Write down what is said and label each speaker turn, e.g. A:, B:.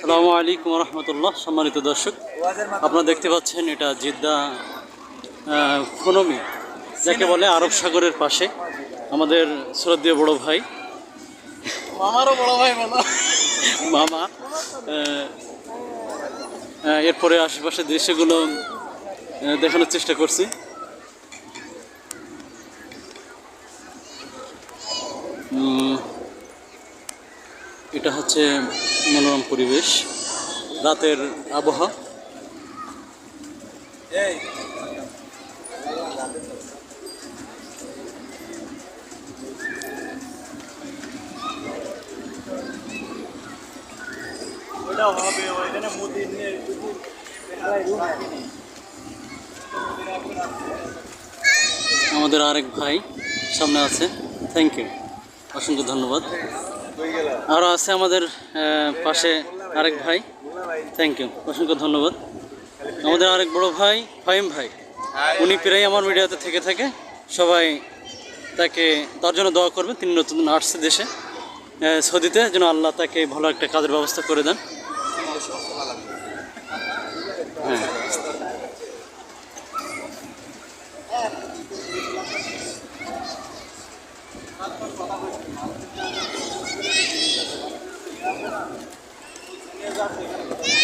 A: আসসালামু আলাইকুম রহমতুল্লাহ সম্মানিত দর্শক। আপনারা দেখতে পাচ্ছেন এটা জিদ্দা ফনমি যাকে বলে আরব সাগরের পাশে। আমাদের শ্রদ্ধেয় বড় ভাই।
B: আমারও বড় ভাই বলো।
A: মামা এরপরে আশেপাশের দৃশ্যগুলো দেখানোর চেষ্টা করছি। উম, এটা হচ্ছে মনোরম পরিবেশ, রাতের আবহাওয়া। আমাদের আরেক ভাই সামনে আছে। থ্যাংক ইউ অসংখ্য ধন্যবাদ। আরও আছে আমাদের পাশে আরেক ভাই। থ্যাংক ইউ অসংখ্য ধন্যবাদ। আমাদের আরেক বড় ভাই ফাইম ভাই। উনি প্রায় আমার মিডিয়াতে থেকে থাকে। সবাই তাকে, তার জন্য দোয়া করবেন, তিনি নতুন আসছে দেশে। সৌদিতে, যেন আল্লাহ তাকে ভালো একটা কাজের ব্যবস্থা করে দেন। হ্যাঁ। है